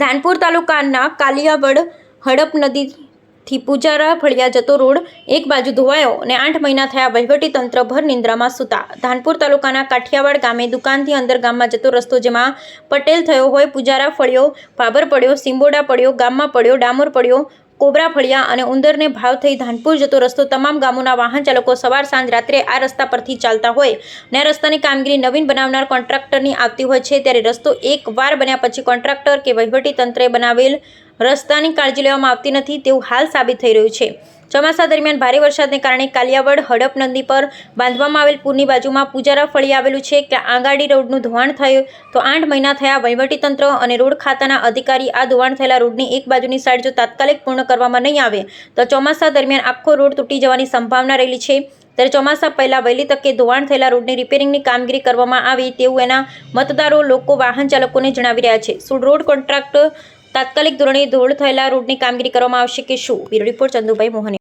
ધાનપુર તાલુકાના કાલિયાવડ હડપ નદીથી પૂજારા ફળિયા જતો રોડ એક બાજુ ધોવાયો અને આઠ મહિના થયા વહીવટી તંત્ર ભર નિંદ્રામાં સૂતા. ધાનપુર તાલુકાના કાઠિયાવાડ ગામે દુકાનથી અંદર ગામમાં જતો રસ્તો જેમાં પટેલ થયો હોય, પૂજારા ફળ્યો, ભાભર પડ્યો, સિંબોડા પડ્યો, ગામમાં પડ્યો, ડામોર પડ્યો કોબરા ફળિયા અને ઉંદરને ભાવ થઈ ધાનપુર જતો રસ્તો તમામ ગામોના વાહન ચાલકો સવાર સાંજ રાત્રે આ રસ્તા પરથી ચાલતા હોય. ને રસ્તાની કામગીરી નવીન બનાવનાર કોન્ટ્રાક્ટરની આવતી હોય છે ત્યારે રસ્તો એક વાર બન્યા પછી કોન્ટ્રાક્ટર કે વહીવટી તંત્રે બનાવેલ રસ્તાની કાળજી લેવામાં આવતી નથી તેવું હાલ સાબિત થઈ રહ્યું છે. ચોમાસા દરમિયાન ભારે વરસાદને કારણે કાલિયાવડ, હડપ નદી પર બાંધવામાં આવેલ પૂરની બાજુમાં પૂજારા ફળી આવેલું છે કે આંગાડી રોડનું ધોવાણ થયું તો આઠ મહિના થયા વહીવટીતંત્ર અને રોડ ખાતાના અધિકારી આ ધોવાણ થયેલા રોડની એક બાજુની સાઈડ જો તાત્કાલિક પૂર્ણ કરવામાં નહીં આવે તો ચોમાસા દરમિયાન આખો રોડ તૂટી જવાની સંભાવના રહેલી છે. ત્યારે ચોમાસા પહેલાં વહેલી તકે ધોવાણ થયેલા રોડની રિપેરિંગની કામગીરી કરવામાં આવી તેવું એના મતદારો, લોકો, વાહન ચાલકોને જણાવી રહ્યા છે. શું રોડ કોન્ટ્રાક્ટ તાત્કાલિક ધોરણે ધોળ થયેલા રોડની કામગીરી કરવામાં આવશે કે શું? Bureau report Chandubhai Mohan